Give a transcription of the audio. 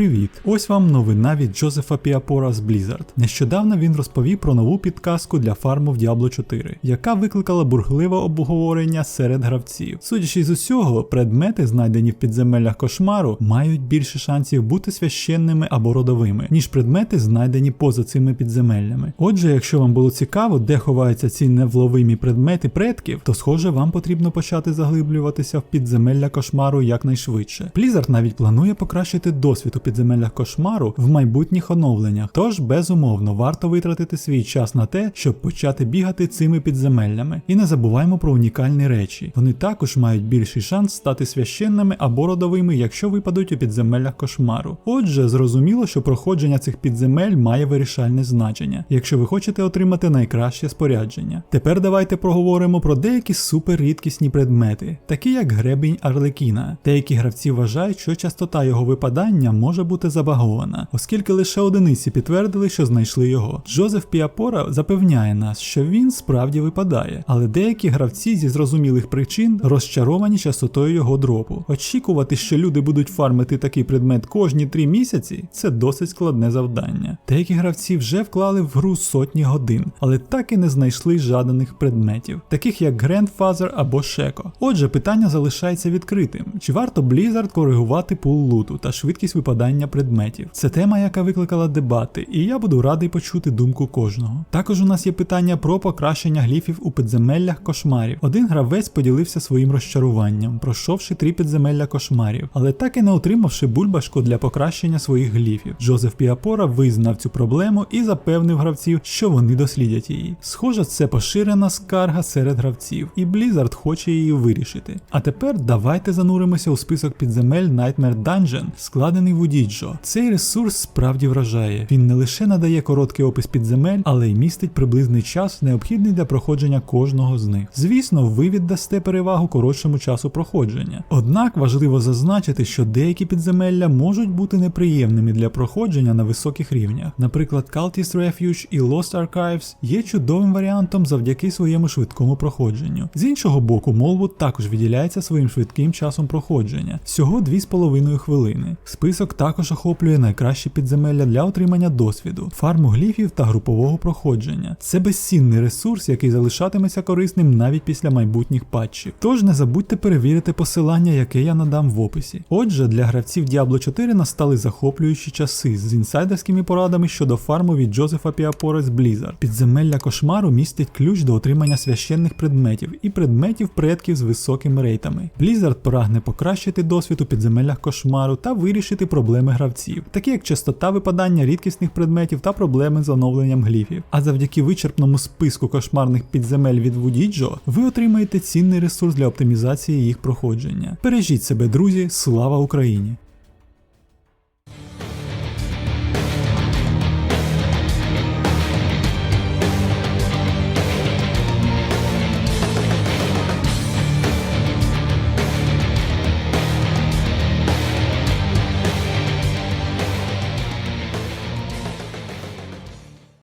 Привіт! Ось вам новина від Джозефа Піапора з Blizzard. Нещодавно він розповів про нову підказку для фарму в Diablo 4, яка викликала бурхливе обговорення серед гравців. Судячи з усього, предмети, знайдені в підземеллях кошмару, мають більше шансів бути священними або родовими, ніж предмети, знайдені поза цими підземеллями. Отже, якщо вам було цікаво, де ховаються ці невловимі предмети предків, то схоже вам потрібно почати заглиблюватися в підземелля кошмару якнайшвидше. Blizzard навіть планує покращити досвід у підземеллях кошмару в майбутніх оновленнях, тож безумовно варто витратити свій час на те, щоб почати бігати цими підземеллями. І не забуваємо про унікальні речі. Вони також мають більший шанс стати священними або родовими, якщо випадуть у підземеллях кошмару. Отже, зрозуміло, що проходження цих підземель має вирішальне значення, якщо ви хочете отримати найкраще спорядження. Тепер давайте проговоримо про деякі суперрідкісні предмети, такі як гребінь Арлекіна. Деякі гравці вважають, що частота його випадання може бути забагована, оскільки лише одиниці підтвердили, що знайшли його. Джозеф Піапора запевняє нас, що він справді випадає, але деякі гравці зі зрозумілих причин розчаровані частотою його дропу. Очікувати, що люди будуть фармити такий предмет кожні три місяці, це досить складне завдання. Деякі гравці вже вклали в гру сотні годин, але так і не знайшли жаданих предметів, таких як Grandfather або Шеко. Отже, питання залишається відкритим: чи варто Blizzard коригувати пул луту та швидкість випадання предметів? Це тема, яка викликала дебати, і я буду радий почути думку кожного. Також у нас є питання про покращення гліфів у підземеллях кошмарів. Один гравець поділився своїм розчаруванням, пройшовши три підземелля кошмарів, але так і не отримавши бульбашку для покращення своїх гліфів. Джозеф Піапора визнав цю проблему і запевнив гравців, що вони дослідять її. Схоже, це поширена скарга серед гравців, і Blizzard хоче її вирішити. А тепер давайте зануримося у список підземель Nightmare Dungeon, складений в Удіджо. Цей ресурс справді вражає. Він не лише надає короткий опис підземель, але й містить приблизний час, необхідний для проходження кожного з них. Звісно, ви віддасте перевагу коротшому часу проходження. Однак важливо зазначити, що деякі підземелля можуть бути неприємними для проходження на високих рівнях. Наприклад, Cultist Refuge і Lost Archives є чудовим варіантом завдяки своєму швидкому проходженню. З іншого боку, Молвуд також виділяється своїм швидким часом проходження всього 2,5 хвилини. Список також охоплює найкращі підземелля для отримання досвіду, фарму гліфів та групового проходження. Це безцінний ресурс, який залишатиметься корисним навіть після майбутніх патчів. Тож не забудьте перевірити посилання, яке я надам в описі. Отже, для гравців Diablo 4 настали захоплюючі часи з інсайдерськими порадами щодо фарму від Джозефа Піапора з Blizzard. Підземелля кошмару містить ключ до отримання священних предметів і предметів предків з високими рейтами. Blizzard прагне покращити досвід у підземеллях кошмару та вирішити проблеми гравців, такі як частота випадання рідкісних предметів та проблеми з оновленням гліфів. А завдяки вичерпному списку кошмарних підземель від Вудіджо ви отримаєте цінний ресурс для оптимізації їх проходження. Бережіть себе, друзі, слава Україні!